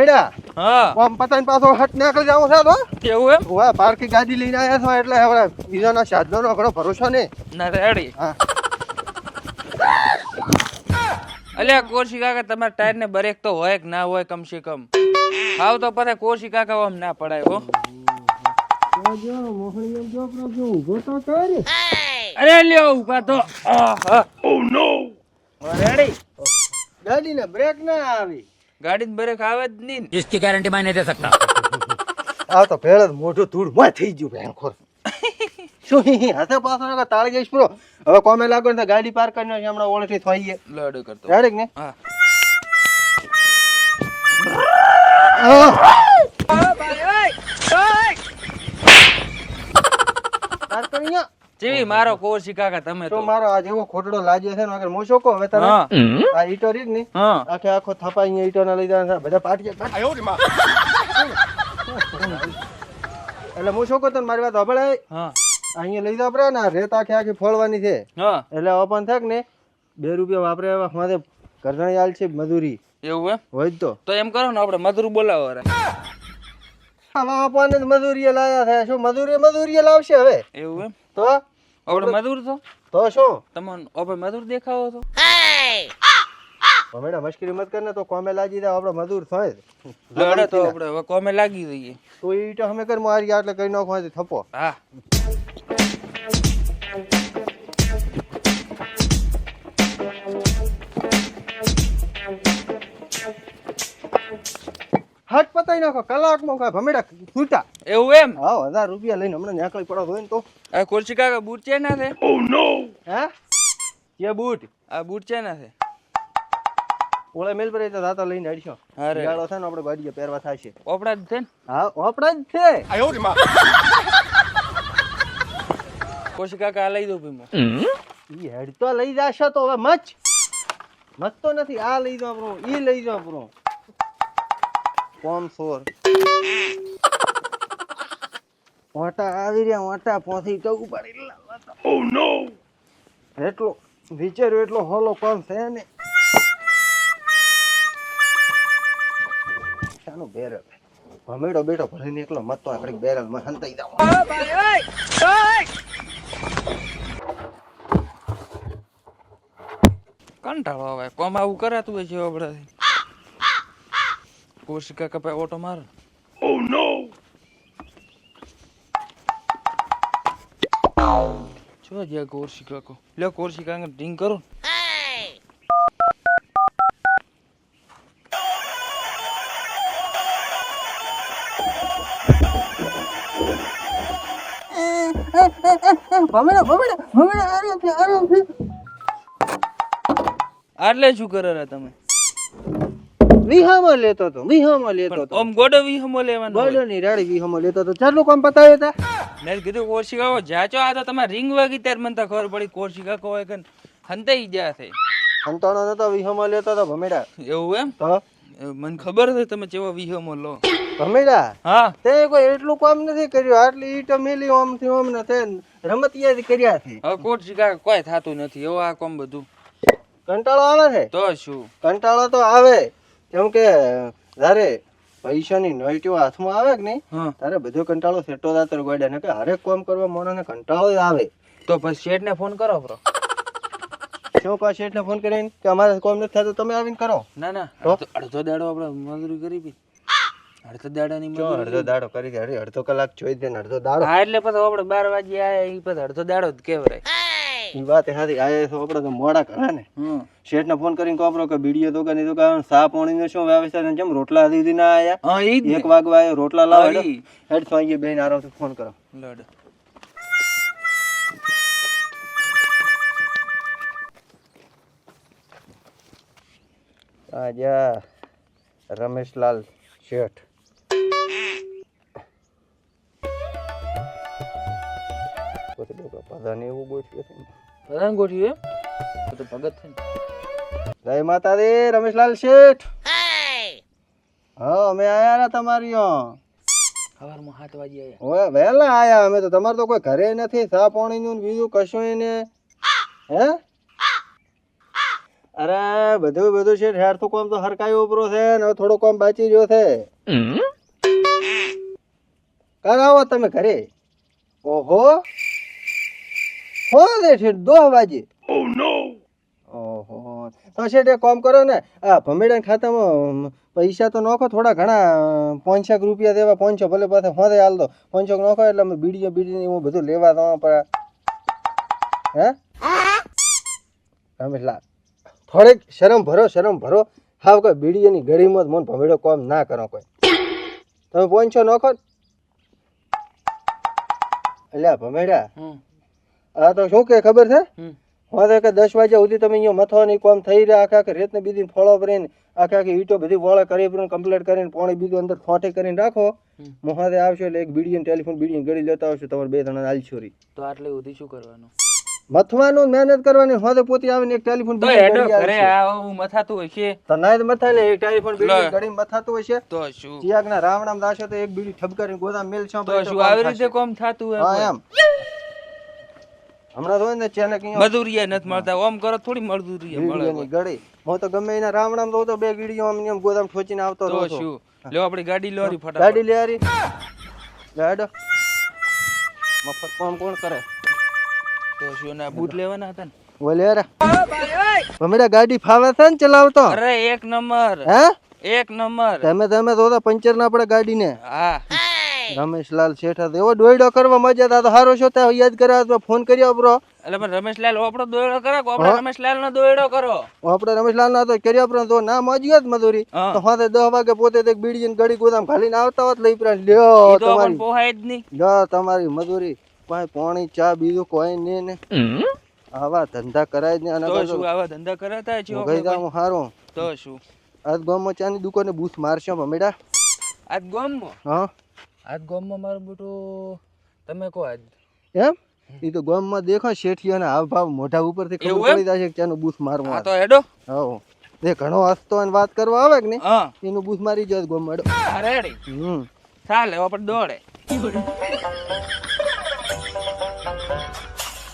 ભમેડા હા. આમ પતાઈને પાછો હટ નીકળી જાવ છે તો? કેવું એમ? ઓય પાર્કી ગાડી લઈને આવ્યા છો એટલે હવે બીજાના સાધનોનો ઘણો ભરોસો નહીં. ના રેડી. હા. અલ્યા કોશી કાકા તમારા ટાયર ને બ્રેક તો હોય કે ના હોય કમ સે કમ? હાવ તો પતે કોશી કાકા આમ ના પડાય હો. અરે લ્યો ઊભા તો. ઓ નો રેડી. ગાડીને બ્રેક ના આવી. ગાડી બ્રેક આવે જ નહીં ને. इसकी गारंटी मैं नहीं दे सकता આ તો પહેલા જ મોઢું ધૂળ મોય થઈ ગયું ભયંકર શું હી હી હાથે પાછો નકર તાળી જઈશ પૂરો હવે કોમે લાગો ને તો ગાડી પાર્ક કરીને હમણાં ઓળખી થઈ ગઈ લડ કરતો રેડી ને હા પાર્ક કરી અહીંયા. જેવી મારો કોશી કાકા તમે તો મારો આ જેવો ખોટડો લાગ્યો છે ને આગળ હું શું હવે તને આ ઈટો રીત ને? આખે આખો થપા અહીંયા ઈટો ના લઈ જવાના બધા પાટિયા એટલે હું શું તને મારી વાત સાંભળે? હા. અહીંયા લઈ જાવ ને રેત આખે આખી ફોડવાની છે. હા. એટલે ઓપન થાક ને બે રૂપિયા વાપરે એવા મારે કરજણી આલ છે મજૂરી એવું એમ? હોય તો. તો એમ કરો ને આપણે મધુર બોલાવો રે આમાં આપણને મજૂરી મજૂરીએ લાયા છે શું મજૂરી મજૂરી લાવશે હવે? એવું એમ? તો? આપણે મધુર છો? તો શું? તમને આપણે મધુર દેખાવો છો? ભમેડા મશ્કરી મત કરને તો કોમે લાગી જાય આપણે મજૂર થાય લડે તો આપણે હવે કોમે લાગી જઈએ. તો એ ઈટો અમે કર મારી એટલે કઈ નાખો થપો હા. હટ પતાઈ નાખો કલાકમાં ભમેડા છૂટા એવું એમ? હા હજાર રૂપિયા લઈને હમણાં નીકળી પડો હોય ને તો. આ કોલસી કાકા બૂટ છે ના છે? હે? કે બૂટ. આ બૂટ છે ના છે? ઓળે મેલ પર તો દાતા લઈને અડશો. અરે ગાળો છે ને આપણે ગાડીએ પહેરવા થાય છે. ઓપડા જ છે ને? હા ઓપડા જ છે. ખુરશી કાકા આ લઈ દો ભીમો. ઈ હેડ તો લઈ જાશો તો હવે મચ. મચ તો નથી આ લઈ જાવ આપણો ઈ લઈ જાવ આપણો. કોમ સોર ઓટા આવી રહ્યા ઓટા પોથી તો ઉપાડી ઓ નો એટલો વિચાર્યો એટલો હોલો કોણ છે ને? શાનો બેરલ. ભમેડો બેટો ભરીને એકલો મત તો આપણે બેરલમાં હંતાઈ જાવ. કંટાળો આવે કોમ આવું કરાતું હોય છે આપણે. કોશિકા કાકા પાસે ઓટો માર. જો જ્યાં કોરસી કાકો લે કોરસી કાકા ડ્રિંક કરો. ભમેડો ભમેડો ભમેડો આર્યો છે આર્યો છે. આટલે શું કરે રહ્યા તમે? વિહામાં લેતો તો વિહામાં લેતો તો ઓમ ગોડો વી લેવાનો ગોડો ની રાડી વિહામાં લેતો તો ચાલો કામ પતાવ્યો તા મેં કીધું કોર્શિકા જાચો. આ તો તમારે રિંગ વાગી ત્યારે મને તો ખબર પડી કોર્શિકા કોઈ કે હંતાઈ ગયા છે. સંતાણો નતો વિહમો લેતો તો ભમેડા. એવું એમ? મને ખબર છે તમે કેવા વિહમો લો. ભમેડા? હા. તે કોઈ એટલું કામ નથી કર્યું. આટલી ઈટ મેલી ઓમથી ઓમ ને તે રમતિયા કર્યા છે. હવે કોરસી કોઈ થાતું નથી. એવો આ કોમ બધું. કંટાળો આવે છે? તો શું? કંટાળો તો આવે. કેમ કે જ્યારે પૈસાની નોઈટીઓ હાથમાં આવે કે નહીં હા. ત્યારે બધો કંટાળો સેટો દાતર ગોડ્યા ને કે હરેક કામ કરવા મોણાને કંટાળો જ આવે. તો પછી શેઠ ને ફોન કરો બ્રો શું શેઠ ને ફોન કરીને? કે અમારે કોમ નથી થતું તમે આવીને કરો. ના ના? અડધો- દાડો આપણે મજૂરી કરી બી અડધો દાડાની જો મજૂરી અડધો દાડો કરી દે. અડધો કલાક જોઈ દે અડધો દાડો. હા એટલે પછી આપણે બાર વાગે આયા એ પછી અડધો દાડો જ કેવરાય ઈ વાત એ સાચી. આ તો આપણે તો મોડા કરે ને. શેઠ ને ફોન કરીને કહો કે બીડીઓ દુકાનની કે સા પોણી નું શું વ્યવસ્થા છે? જેમ રોટલા હજી સુધી ના. આયા હા એક વાગવા આવ્યો રોટલા લાવો. હેડ તો અહીંયા બેન આરામથી ફોન કરો. લડ. આજા રમેશલાલ શેઠ. પધાને એવું ગોઠવ્યું છે. ને. ગોઠવ્યું એમ? તો ભગત છે જય માતા માતાજી રમેશલાલ શેઠ. હા અમે આયા ને તમારી. સવારમાં સાત વાગે આયા. ઓય વહેલા આયા અમે તો. તમારે તો કોઈ ઘરે નથી સા પાણી નું ને બીજું કશું ને. હે? અરે બધું બધું છે તો કોમ તો હરકાયો ઉપરો છે ને હવે થોડો કોમ બાચી રહ્યો છે. કરાવો તમે ઘરે. ઓહો. હો દે છે દો વાગે. ઓહો. તો છે તે કોમ કરો ને આ ભમેડા ખાતામાં પૈસા તો નોખો થોડા ઘણા પાંચસો રૂપિયા દેવા પાંચસો ભલે પાછા હોદે હાલ દો. પાંચસો નોખો એટલે અમે બીડીઓ બીડી હું બધું લેવા તો પડે. હે? તમે લા થોડીક શરમ ભરો શરમ ભરો. હાવ કોઈ બીડીઓની ગળીમાં જ મન ભમેડો કોમ ના કરો કોઈ. તમે પાંચસો નોખો એટલે ભમેડા આ તો શું કે ખબર છે? હવે કે દસ વાગ્યા સુધી તમે અહીંયા મથવાની કોમ થઈ રહ્યા આખા આખી રેતને બીજી ફળો ભરીને આખા આખી ઈટો બધી વોળે કરી ભરીને કમ્પ્લીટ કરીને પાણી બીજું અંદર ફોટે કરીને રાખો. મોહાદે આવશો એટલે એક બીડીને ટેલિફોન બીડીને ગળી લેતા આવશો તમારે બે જણા આલછોરી. તો આટલે સુધી શું કરવાનું? મથવાનું મહેનત કરવાની હોદે પોતે આવીને એક ટેલિફોન તો હેડો ઘરે. આવું મથાતું છે. તો ના જ મથાય લે એક ટેલિફોન બીડી ગળી મથાતું હશે તો શું? ચિયાકના રાવણામ દાશો તો એક બીડી ઠપકારીને ગોદા મેલ છો તો શું આવી રીતે કોમ થાતું હોય હા એમ. હમણાં તો ને ચેને અહીંયા મજૂરીએ નથી મળતા. ઓમ કરો થોડી મજૂરી મળે. બીડીઓની હું તો ગમે એના રામણામ તો બે ગીડીઓ આમ ને ગોદામ ઠોચીને આવતો તો. શું? લ્યો આપણી ગાડી લોરી ફટા ગાડી લે હારી ગાડો મફત કામ કોણ કરે? તો શું ના બૂટ લેવાના હતા ને? બોલે યાર ભમેડા ગાડી ફાવે છે ને ચલાવતો? અરે એક નંબર. હે? એક નંબર. તમે તમે તો તો પંચર ના પડે ગાડીને. હા. રમેશલાલ શેઠ હતો એવો દોયડો કરવા મજા હતા તો હારો છો ત્યાં યાદ કર્યા તો ફોન કર્યો બ્રો એટલે પણ રમેશલાલ આપણો દોયડો કરો આપણે રમેશલાલ નો દોયડો કરો? આપણે રમેશલાલ નો તો કર્યો બ્રો તો ના મજ્યો જ મજૂરી તો હાથે દસ વાગે પોતે તે બીડી ને ગડી ગોદામ ખાલીને આવતા હોત લઈ પ્રા લ્યો તમારી. પોહાય જ નહીં. લ્યો તમારી મજૂરી પાણી પાણી ચા બીજું કોઈ નહીં ને. આવા ધંધા કરાય જ નહીં. તો અને શું આવા ધંધા કરાતા છે ગઈ જાઉં હારું. તો શું? આજ ગામમાં ચાની દુકાને બૂથ મારશો મમેડા આજ ગોમમાં? હા. આજ ગામમાં મારું બેટું તમે કહો આજ. એમ? એ તો ગામમાં દેખો શેઠિયાના હાવ ભાવ મોઢા ઉપરથી ખબર પડી જાય કે ચાનું બૂથ મારવા. આ તો હેડો. હા તે ઘણો હસતો અને વાત કરવા આવે કે ને એનું બૂથ મારી જાય ગામમાં અરે હમ. ચાલે આપણે દોડે.